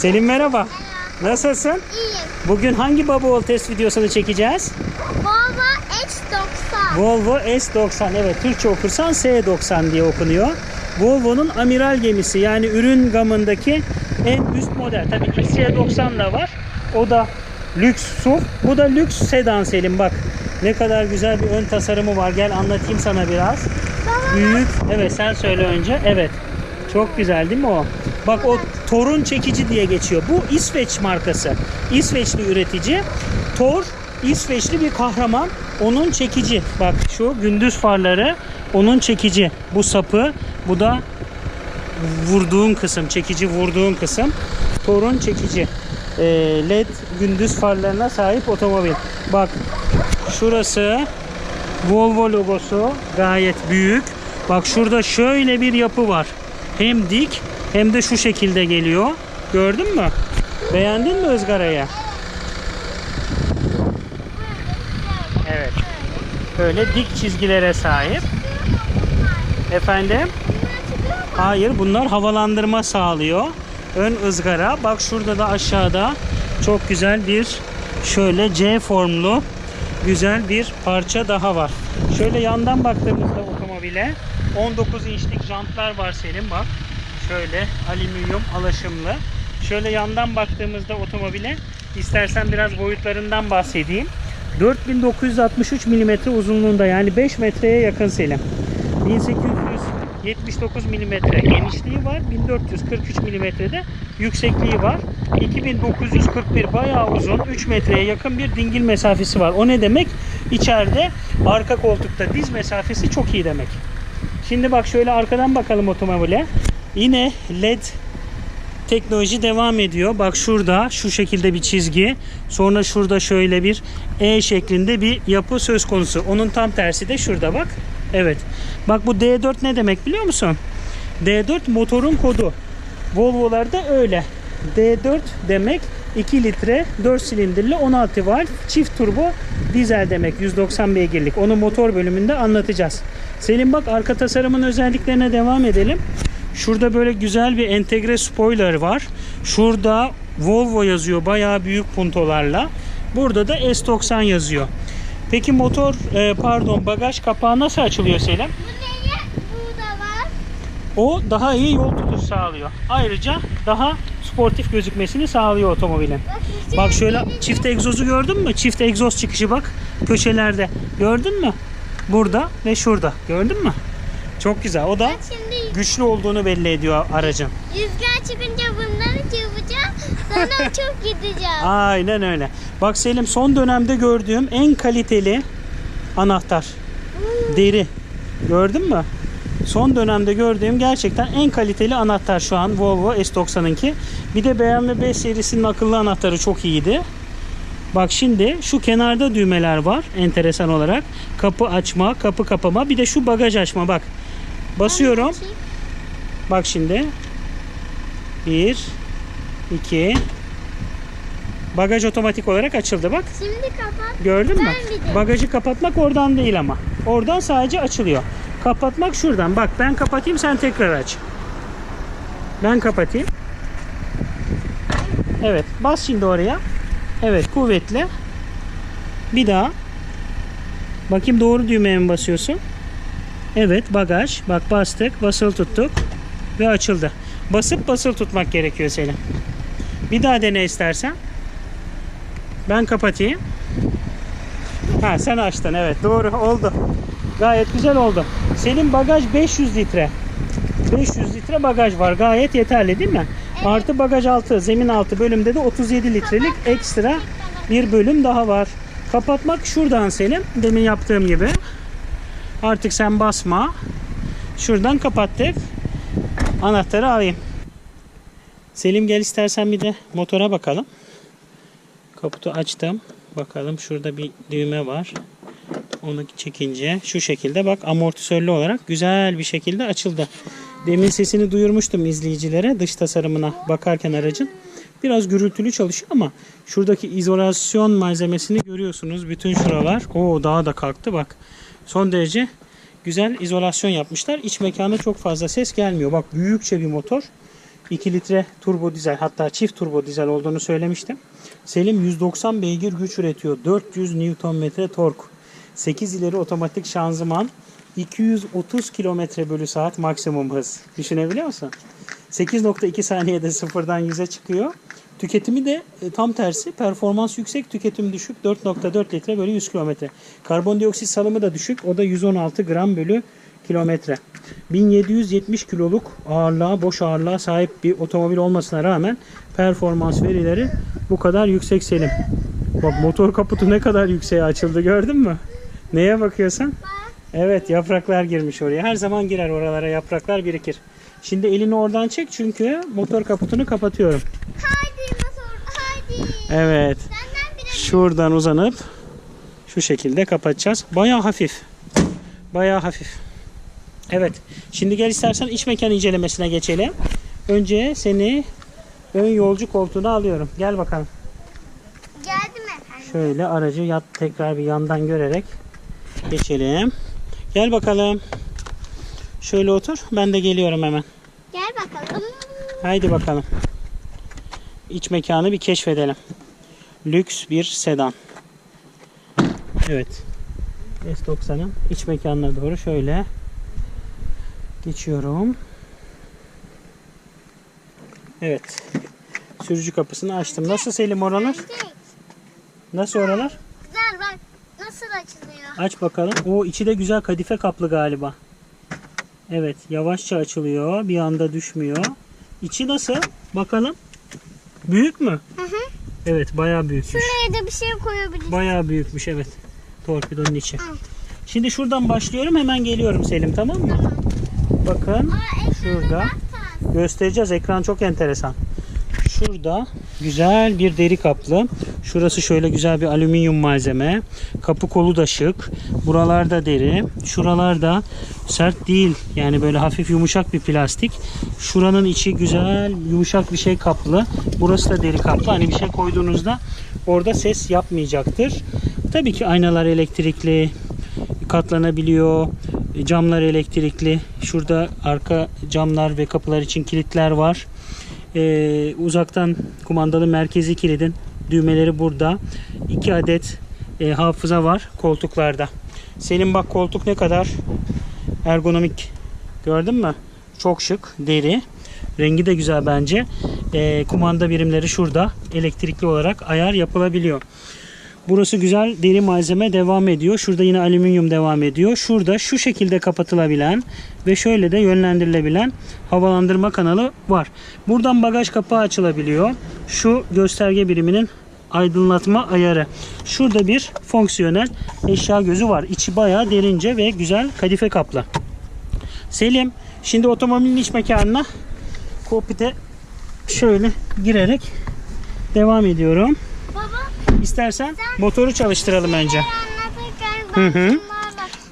Selim merhaba. Nasılsın? İyiyim. Bugün hangi baba oğul test videosunu çekeceğiz? Volvo X90. Volvo S90. Evet Türkçe okursan S90 diye okunuyor. Volvo'nun amiral gemisi yani ürün gamındaki en üst model. Tabii XC90 da var. O da lüks SUV. Bu da lüks sedan Selim bak. Ne kadar güzel bir ön tasarımı var. Gel anlatayım sana biraz. Baba Büyük. Evet sen söyle önce. Evet. Çok güzel değil mi o? Bak o Torun çekici diye geçiyor. Bu İsveç markası. İsveçli üretici. Tor İsveçli bir kahraman. Onun çekici. Bak şu gündüz farları onun çekici. Bu sapı. Bu da vurduğun kısım. Çekici vurduğun kısım. Torun çekici. Ee, LED gündüz farlarına sahip otomobil. Bak şurası Volvo logosu gayet büyük. Bak şurada şöyle bir yapı var. Hem dik hem de şu şekilde geliyor. Gördün mü? Beğendin mi ızgarayı? Evet. Böyle dik çizgilere sahip. Efendim? Hayır bunlar havalandırma sağlıyor. Ön ızgara. Bak şurada da aşağıda çok güzel bir şöyle C formlu güzel bir parça daha var. Şöyle yandan baktığımızda otomobile 19 inçlik jantlar var Selim bak. Şöyle alüminyum alaşımlı. Şöyle yandan baktığımızda otomobile istersen biraz boyutlarından bahsedeyim. 4963 mm uzunluğunda yani 5 metreye yakın Selim. 1879 mm genişliği var. 1443 mm de yüksekliği var. 2941 bayağı uzun 3 metreye yakın bir dingil mesafesi var. O ne demek? İçeride arka koltukta diz mesafesi çok iyi demek. Şimdi bak şöyle arkadan bakalım otomobile. Yine led teknoloji devam ediyor. Bak şurada şu şekilde bir çizgi. Sonra şurada şöyle bir E şeklinde bir yapı söz konusu. Onun tam tersi de şurada bak. Evet. Bak bu D4 ne demek biliyor musun? D4 motorun kodu. Volvo'larda öyle. D4 demek 2 litre 4 silindirli 16 valve çift turbo dizel demek 190 beygirlik. Onu motor bölümünde anlatacağız. Selim bak arka tasarımın özelliklerine devam edelim. Şurada böyle güzel bir entegre spoiler var. Şurada Volvo yazıyor bayağı büyük puntolarla. Burada da S90 yazıyor. Peki motor e, pardon bagaj kapağı nasıl açılıyor Selim? O daha iyi yol tutuş sağlıyor. Ayrıca daha sportif gözükmesini sağlıyor otomobilin. Bak, Bak şöyle çift egzozu gördün mü? Çift egzoz çıkışı bak köşelerde. Gördün mü? Burada ve şurada. Gördün mü? Çok güzel. O da güçlü olduğunu belli ediyor aracın. rüzgar çıkınca bunları çırpacağım. Sonra çok gideceğim. Aynen öyle. Bak Selim son dönemde gördüğüm en kaliteli anahtar. Deri. Gördün mü? Son dönemde gördüğüm gerçekten en kaliteli anahtar şu an Volvo S90'ınki. Bir de BMW 5 serisinin akıllı anahtarı çok iyiydi. Bak şimdi şu kenarda düğmeler var enteresan olarak. Kapı açma, kapı kapama, bir de şu bagaj açma bak. Basıyorum. Bak şimdi. 1 2 Bagaj otomatik olarak açıldı bak. Şimdi kapat. Gördün mü? Bagajı kapatmak oradan değil ama. Oradan sadece açılıyor. Kapatmak şuradan. Bak ben kapatayım sen tekrar aç. Ben kapatayım. Evet. Bas şimdi oraya. Evet kuvvetle. Bir daha. Bakayım doğru düğmeye mi basıyorsun? Evet bagaj. Bak bastık. Basılı tuttuk. Ve açıldı. Basıp basılı tutmak gerekiyor senin. Bir daha dene istersen. Ben kapatayım. Ha sen açtın evet doğru oldu. Gayet güzel oldu. Senin bagaj 500 litre. 500 litre bagaj var gayet yeterli değil mi? Artı bagaj altı zemin altı bölümde de 37 litrelik ekstra bir bölüm daha var. Kapatmak şuradan Selim. Demin yaptığım gibi. Artık sen basma. Şuradan kapattık. Anahtarı alayım. Selim gel istersen bir de motora bakalım. Kaputu açtım. Bakalım şurada bir düğme var. Onu çekince şu şekilde bak amortisörlü olarak güzel bir şekilde açıldı. Demin sesini duyurmuştum izleyicilere dış tasarımına bakarken aracın. Biraz gürültülü çalışıyor ama şuradaki izolasyon malzemesini görüyorsunuz. Bütün şuralar. o daha da kalktı bak. Son derece güzel izolasyon yapmışlar. İç mekana çok fazla ses gelmiyor. Bak büyükçe bir motor. 2 litre turbo dizel hatta çift turbo dizel olduğunu söylemiştim. Selim 190 beygir güç üretiyor. 400 Nm tork. 8 ileri otomatik şanzıman. 230 km bölü saat maksimum hız. Düşünebiliyor musun? 8.2 saniyede sıfırdan 100'e çıkıyor. Tüketimi de e, tam tersi. Performans yüksek, tüketim düşük. 4.4 litre bölü 100 kilometre. Karbondioksit salımı da düşük. O da 116 gram bölü kilometre. 1770 kiloluk ağırlığa, boş ağırlığa sahip bir otomobil olmasına rağmen performans verileri bu kadar yüksek Selim. Bak motor kaputu ne kadar yükseğe açıldı gördün mü? Neye bakıyorsun? Evet yapraklar girmiş oraya. Her zaman girer oralara yapraklar birikir. Şimdi elini oradan çek çünkü motor kaputunu kapatıyorum. Evet. Şuradan uzanıp şu şekilde kapatacağız. Bayağı hafif. Bayağı hafif. Evet. Şimdi gel istersen iç mekan incelemesine geçelim. Önce seni ön yolcu koltuğuna alıyorum. Gel bakalım. geldim efendim. Şöyle aracı yat tekrar bir yandan görerek geçelim. Gel bakalım. Şöyle otur. Ben de geliyorum hemen. Gel bakalım. Haydi bakalım. İç mekanı bir keşfedelim. Lüks bir sedan. Evet. S90'ın iç mekanına doğru şöyle geçiyorum. Evet. Sürücü kapısını açtım. Nasıl Selim oralar? Nasıl oralar? Güzel bak nasıl açılıyor. Aç bakalım. O içi de güzel kadife kaplı galiba. Evet, yavaşça açılıyor. Bir anda düşmüyor. İçi nasıl? Bakalım. Büyük mü? Hı hı. Evet, bayağı büyükmüş. Şuraya da bir şey koyabiliriz. Bayağı büyükmüş evet. Torpidonun içi. Hı. Şimdi şuradan başlıyorum. Hemen geliyorum Selim tamam mı? Bakın Aa, şurada göstereceğiz. Ekran çok enteresan. Şurada güzel bir deri kaplı. Şurası şöyle güzel bir alüminyum malzeme. Kapı kolu da şık. Buralarda deri. Şuralarda sert değil. Yani böyle hafif yumuşak bir plastik. Şuranın içi güzel yumuşak bir şey kaplı. Burası da deri kaplı. Hani bir şey koyduğunuzda orada ses yapmayacaktır. Tabii ki aynalar elektrikli. Katlanabiliyor. Camlar elektrikli. Şurada arka camlar ve kapılar için kilitler var. Ee, uzaktan kumandalı merkezi kilidin düğmeleri burada. 2 adet e, hafıza var koltuklarda. Senin bak koltuk ne kadar ergonomik. Gördün mü? Çok şık, deri. Rengi de güzel bence. Ee, kumanda birimleri şurada. Elektrikli olarak ayar yapılabiliyor. Burası güzel deri malzeme devam ediyor. Şurada yine alüminyum devam ediyor. Şurada şu şekilde kapatılabilen ve şöyle de yönlendirilebilen havalandırma kanalı var. Buradan bagaj kapağı açılabiliyor. Şu gösterge biriminin aydınlatma ayarı. Şurada bir fonksiyonel eşya gözü var. İçi bayağı derince ve güzel kadife kaplı. Selim şimdi otomobilin iç mekanına kokpite şöyle girerek devam ediyorum. İstersen motoru çalıştıralım önce. Hı hı.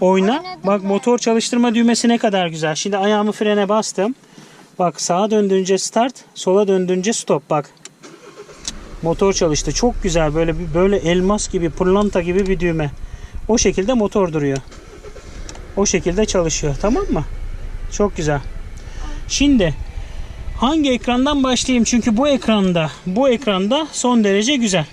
Oyna. Bak motor çalıştırma düğmesi ne kadar güzel. Şimdi ayağımı frene bastım. Bak sağa döndüğünce start, sola döndüğünce stop bak. Motor çalıştı. Çok güzel böyle böyle elmas gibi, pırlanta gibi bir düğme. O şekilde motor duruyor. O şekilde çalışıyor. Tamam mı? Çok güzel. Şimdi hangi ekrandan başlayayım? Çünkü bu ekranda, bu ekranda son derece güzel.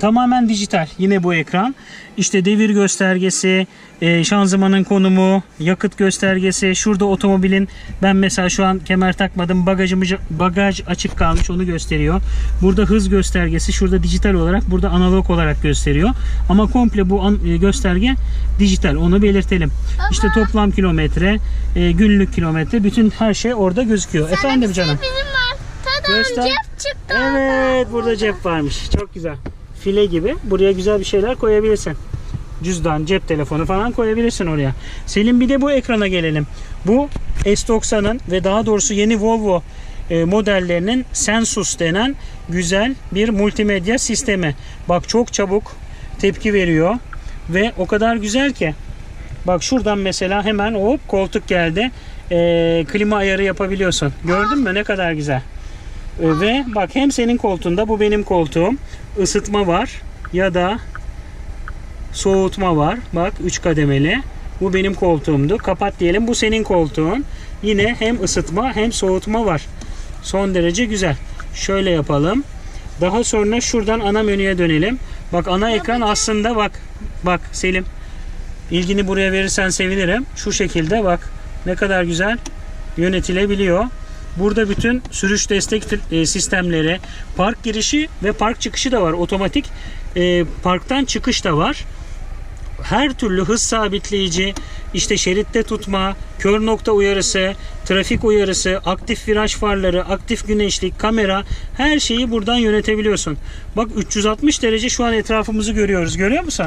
Tamamen dijital. Yine bu ekran. İşte devir göstergesi, e, şanzımanın konumu, yakıt göstergesi. Şurada otomobilin ben mesela şu an kemer takmadım. Bagajımı bagaj açık kalmış onu gösteriyor. Burada hız göstergesi. Şurada dijital olarak, burada analog olarak gösteriyor. Ama komple bu e, gösterge dijital. Onu belirtelim. İşte toplam kilometre, e, günlük kilometre, bütün her şey orada gözüküyor. Efendim canım. Bizim var. Göster. cep çıktı. Evet burada cep varmış. Çok güzel. File gibi. Buraya güzel bir şeyler koyabilirsin. Cüzdan, cep telefonu falan koyabilirsin oraya. Selim bir de bu ekrana gelelim. Bu S90'ın ve daha doğrusu yeni Volvo e, modellerinin Sensus denen güzel bir multimedya sistemi. Bak çok çabuk tepki veriyor ve o kadar güzel ki. Bak şuradan mesela hemen hop koltuk geldi. E, klima ayarı yapabiliyorsun. Gördün mü ne kadar güzel. E, Ve bak hem senin koltuğunda bu benim koltuğum. Isıtma var ya da soğutma var. Bak 3 kademeli. Bu benim koltuğumdu. Kapat diyelim. Bu senin koltuğun. Yine hem ısıtma hem soğutma var. Son derece güzel. Şöyle yapalım. Daha sonra şuradan ana menüye dönelim. Bak ana ekran aslında bak bak Selim. İlgini buraya verirsen sevinirim. Şu şekilde bak ne kadar güzel yönetilebiliyor. Burada bütün sürüş destek e, sistemleri, park girişi ve park çıkışı da var. Otomatik e, parktan çıkış da var her türlü hız sabitleyici, işte şeritte tutma, kör nokta uyarısı, trafik uyarısı, aktif viraj farları, aktif güneşlik, kamera her şeyi buradan yönetebiliyorsun. Bak 360 derece şu an etrafımızı görüyoruz. Görüyor musun?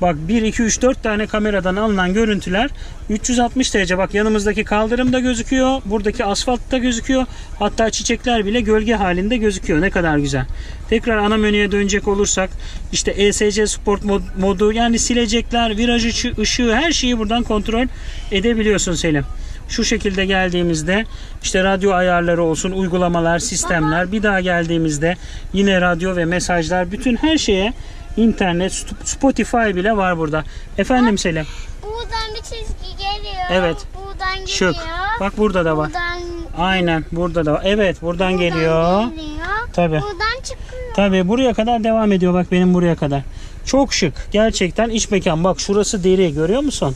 Bak 1, 2, 3, 4 tane kameradan alınan görüntüler 360 derece. Bak yanımızdaki kaldırım da gözüküyor. Buradaki asfalt da gözüküyor. Hatta çiçekler bile gölge halinde gözüküyor. Ne kadar güzel. Tekrar ana menüye dönecek olursak işte ESC Sport mod- modu yani silecekler, viraj ışığı her şeyi buradan kontrol edebiliyorsun Selim. Şu şekilde geldiğimizde işte radyo ayarları olsun, uygulamalar, sistemler. Bir daha geldiğimizde yine radyo ve mesajlar bütün her şeye internet, Spotify bile var burada. Efendim Selim. Buradan bir çizgi geliyor. Evet. Buradan geliyor. Şık. Bak burada da var. Buradan, Aynen burada da var. Evet buradan buradan geliyor. geliyor. Tabii. Buradan çıkıyor. Tabii buraya kadar devam ediyor bak benim buraya kadar. Çok şık. Gerçekten iç mekan. Bak şurası deri görüyor musun?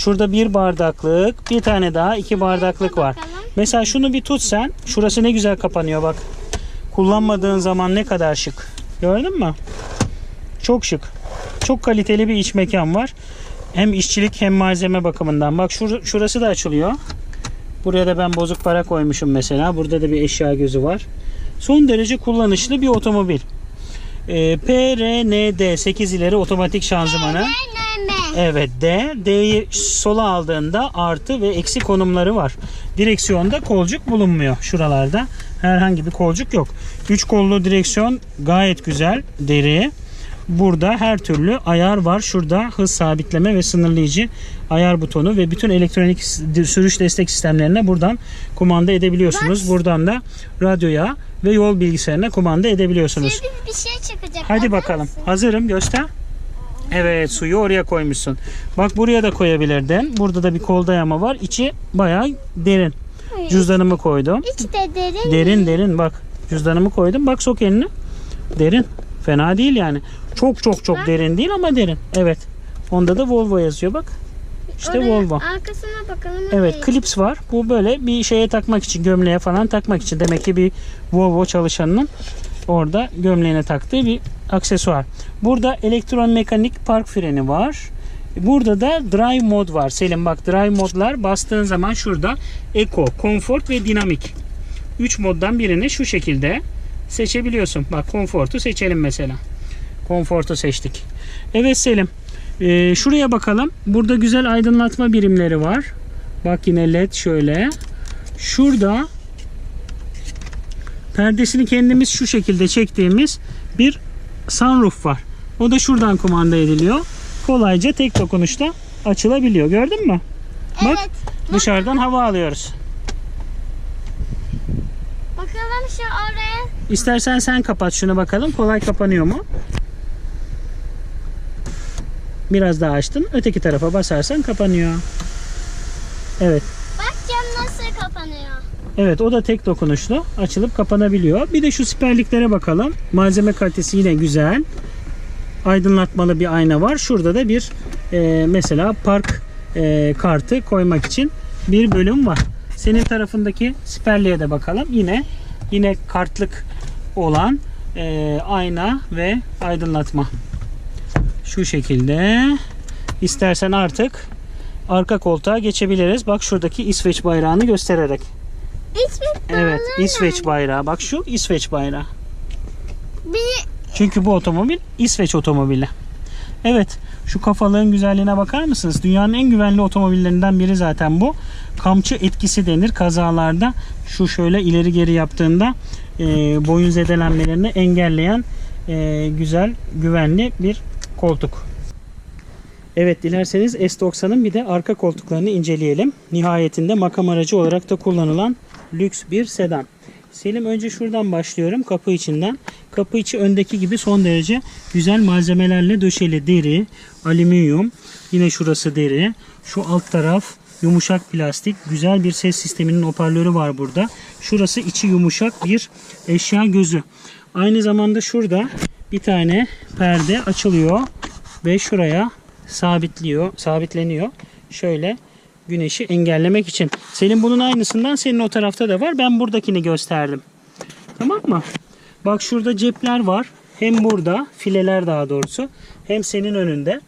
Şurada bir bardaklık, bir tane daha iki bardaklık var. Mesela şunu bir tut sen. Şurası ne güzel kapanıyor bak. Kullanmadığın zaman ne kadar şık. Gördün mü? Çok şık. Çok kaliteli bir iç mekan var. Hem işçilik hem malzeme bakımından. Bak şur- şurası da açılıyor. Buraya da ben bozuk para koymuşum mesela. Burada da bir eşya gözü var. Son derece kullanışlı bir otomobil. Ee, PRND 8 ileri otomatik şanzımanı. Evet D. D'yi sola aldığında artı ve eksi konumları var. Direksiyonda kolcuk bulunmuyor şuralarda. Herhangi bir kolcuk yok. 3 kollu direksiyon gayet güzel. Deri. Burada her türlü ayar var. Şurada hız sabitleme ve sınırlayıcı ayar butonu ve bütün elektronik sürüş destek sistemlerine buradan kumanda edebiliyorsunuz. Buradan da radyoya ve yol bilgisayarına kumanda edebiliyorsunuz. Şimdi bir şey çıkacak. Hadi bakalım. mısın? Hazırım göster. Evet suyu oraya koymuşsun. Bak buraya da koyabilirdin. Burada da bir kol dayama var. İçi bayağı derin. Hayır. Cüzdanımı koydum. Hiç de derin. Derin derin bak. Cüzdanımı koydum. Bak sok elini. Derin. Fena değil yani. Çok çok çok Bak. derin değil ama derin. Evet. Onda da Volvo yazıyor bak. İşte Oraya, Volvo. Arkasına bakalım. Evet oraya. klips var. Bu böyle bir şeye takmak için gömleğe falan takmak için. Demek ki bir Volvo çalışanının orada gömleğine taktığı bir aksesuar. Burada elektromekanik park freni var. Burada da drive mod var. Selim bak drive modlar bastığın zaman şurada eco, comfort ve dinamik. 3 moddan birini şu şekilde seçebiliyorsun. Bak konfortu seçelim mesela. Konfortu seçtik. Evet Selim. Ee, şuraya bakalım. Burada güzel aydınlatma birimleri var. Bak yine led şöyle. Şurada perdesini kendimiz şu şekilde çektiğimiz bir sunroof var. O da şuradan kumanda ediliyor. Kolayca tek dokunuşta açılabiliyor. Gördün mü? Bak Evet. dışarıdan hava alıyoruz. Bakalım şu oraya. İstersen sen kapat şunu bakalım. Kolay kapanıyor mu? Biraz daha açtın. Öteki tarafa basarsan kapanıyor. Evet. Bak cam nasıl kapanıyor. Evet o da tek dokunuşlu açılıp kapanabiliyor. Bir de şu siperliklere bakalım. Malzeme kalitesi yine güzel. Aydınlatmalı bir ayna var. Şurada da bir e, mesela park e, kartı koymak için bir bölüm var. Senin tarafındaki siperliğe de bakalım. Yine yine kartlık olan e, ayna ve aydınlatma. Şu şekilde. İstersen artık arka koltuğa geçebiliriz. Bak şuradaki İsveç bayrağını göstererek. İsveç Evet, İsveç bayrağı. Bak şu İsveç bayrağı. Bir Çünkü bu otomobil İsveç otomobili. Evet, şu kafalığın güzelliğine bakar mısınız? Dünyanın en güvenli otomobillerinden biri zaten bu. Kamçı etkisi denir kazalarda. Şu şöyle ileri geri yaptığında e, boyun zedelenmelerini engelleyen e, güzel, güvenli bir koltuk. Evet dilerseniz S90'ın bir de arka koltuklarını inceleyelim. Nihayetinde makam aracı olarak da kullanılan lüks bir sedan. Selim önce şuradan başlıyorum kapı içinden. Kapı içi öndeki gibi son derece güzel malzemelerle döşeli deri, alüminyum. Yine şurası deri. Şu alt taraf Yumuşak plastik. Güzel bir ses sisteminin hoparlörü var burada. Şurası içi yumuşak bir eşya gözü. Aynı zamanda şurada bir tane perde açılıyor ve şuraya sabitliyor, sabitleniyor. Şöyle güneşi engellemek için. Senin bunun aynısından senin o tarafta da var. Ben buradakini gösterdim. Tamam mı? Bak şurada cepler var. Hem burada fileler daha doğrusu hem senin önünde.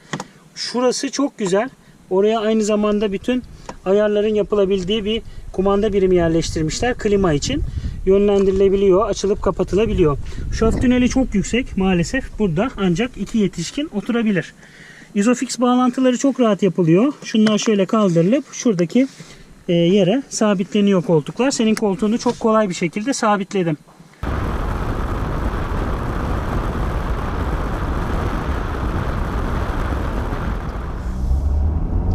Şurası çok güzel. Oraya aynı zamanda bütün ayarların yapılabildiği bir kumanda birimi yerleştirmişler klima için. Yönlendirilebiliyor, açılıp kapatılabiliyor. Şaft tüneli çok yüksek maalesef. Burada ancak iki yetişkin oturabilir. Isofix bağlantıları çok rahat yapılıyor. Şunlar şöyle kaldırılıp şuradaki e, yere sabitleniyor koltuklar. Senin koltuğunu çok kolay bir şekilde sabitledim.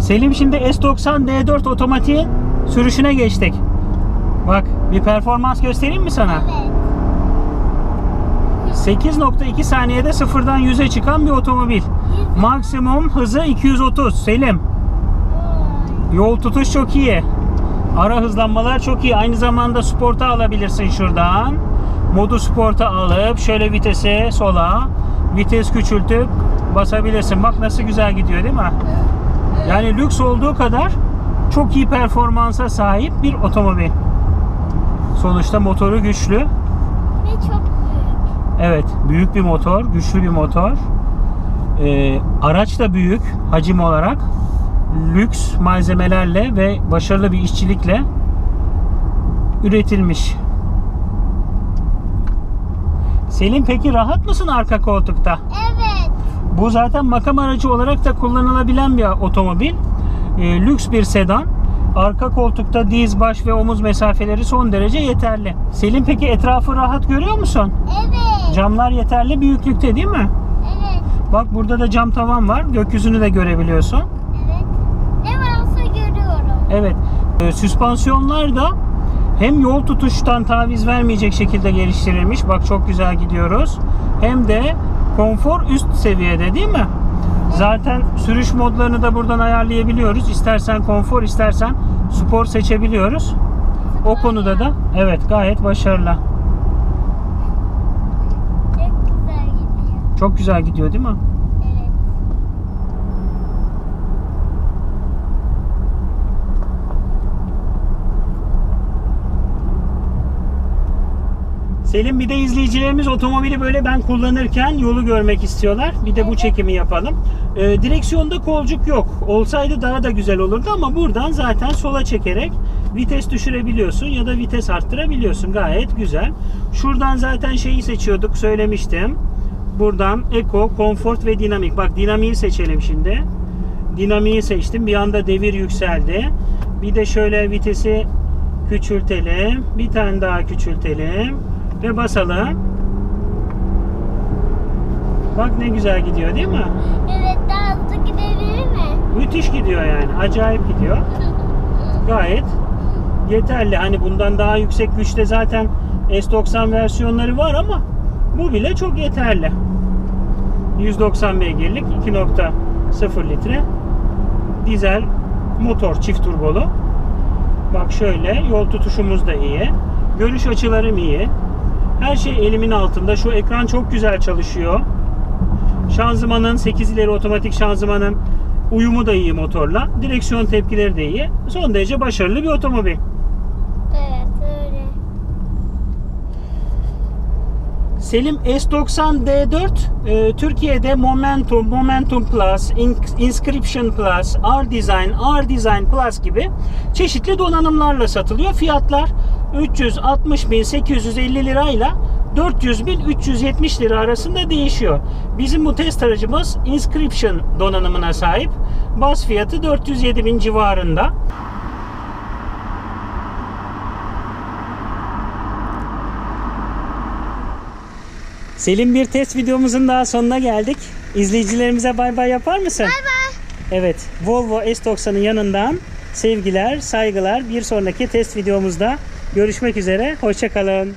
Selim şimdi S90 D4 otomatiğin sürüşüne geçtik. Bak bir performans göstereyim mi sana? Evet. 8.2 saniyede sıfırdan 100'e çıkan bir otomobil. Maksimum hızı 230 Selim. Yol tutuş çok iyi. Ara hızlanmalar çok iyi. Aynı zamanda sporta alabilirsin şuradan. Modu sporta alıp şöyle vitesi sola, vites küçültüp basabilirsin. Bak nasıl güzel gidiyor değil mi? Yani lüks olduğu kadar çok iyi performansa sahip bir otomobil. Sonuçta motoru güçlü. Ve çok. Evet, büyük bir motor, güçlü bir motor. Ee, araç da büyük hacim olarak. Lüks malzemelerle ve başarılı bir işçilikle üretilmiş. Selim peki rahat mısın arka koltukta? Evet. Bu zaten makam aracı olarak da kullanılabilen bir otomobil. Ee, lüks bir sedan. Arka koltukta diz, baş ve omuz mesafeleri son derece yeterli. Selim peki etrafı rahat görüyor musun? Evet. Camlar yeterli büyüklükte değil mi? Evet. Bak burada da cam tavan var. Gökyüzünü de görebiliyorsun. Evet. Ne varsa görüyorum. Evet. Ee, süspansiyonlar da hem yol tutuştan taviz vermeyecek şekilde geliştirilmiş. Bak çok güzel gidiyoruz. Hem de konfor üst seviyede değil mi? Zaten sürüş modlarını da buradan ayarlayabiliyoruz. İstersen konfor, istersen spor seçebiliyoruz. O konuda da evet gayet başarılı. Çok güzel gidiyor. Çok güzel gidiyor değil mi? Evet. Selim bir de izleyicilerimiz otomobili böyle ben kullanırken yolu görmek istiyorlar. Bir de bu çekimi yapalım. Ee, direksiyonda kolcuk yok. Olsaydı daha da güzel olurdu ama buradan zaten sola çekerek vites düşürebiliyorsun ya da vites arttırabiliyorsun. Gayet güzel. Şuradan zaten şeyi seçiyorduk söylemiştim. Buradan Eco, Comfort ve Dinamik. Bak dinamiği seçelim şimdi. Dinamiği seçtim. Bir anda devir yükseldi. Bir de şöyle vitesi küçültelim. Bir tane daha küçültelim. Ve basalım. Bak ne güzel gidiyor değil mi? Evet daha hızlı gidebilir mi? Müthiş gidiyor yani. Acayip gidiyor. Gayet yeterli. Hani bundan daha yüksek güçte zaten S90 versiyonları var ama bu bile çok yeterli. 190 beygirlik 2.0 litre dizel motor çift turbolu. Bak şöyle yol tutuşumuz da iyi. Görüş açılarım iyi. Her şey elimin altında. Şu ekran çok güzel çalışıyor. Şanzımanın 8 ileri otomatik şanzımanın uyumu da iyi motorla. Direksiyon tepkileri de iyi. Son derece başarılı bir otomobil. Evet öyle. Selim S90 D4 e, Türkiye'de Momentum, Momentum Plus, In- Inscription Plus, R Design, R Design Plus gibi çeşitli donanımlarla satılıyor. Fiyatlar 360.850 lirayla 400.370 lira arasında değişiyor. Bizim bu test aracımız Inscription donanımına sahip. Bas fiyatı 407.000 civarında. Selim bir test videomuzun daha sonuna geldik. İzleyicilerimize bay bay yapar mısın? Bay bay. Evet, Volvo S90'ın yanından sevgiler, saygılar. Bir sonraki test videomuzda görüşmek üzere. Hoşçakalın.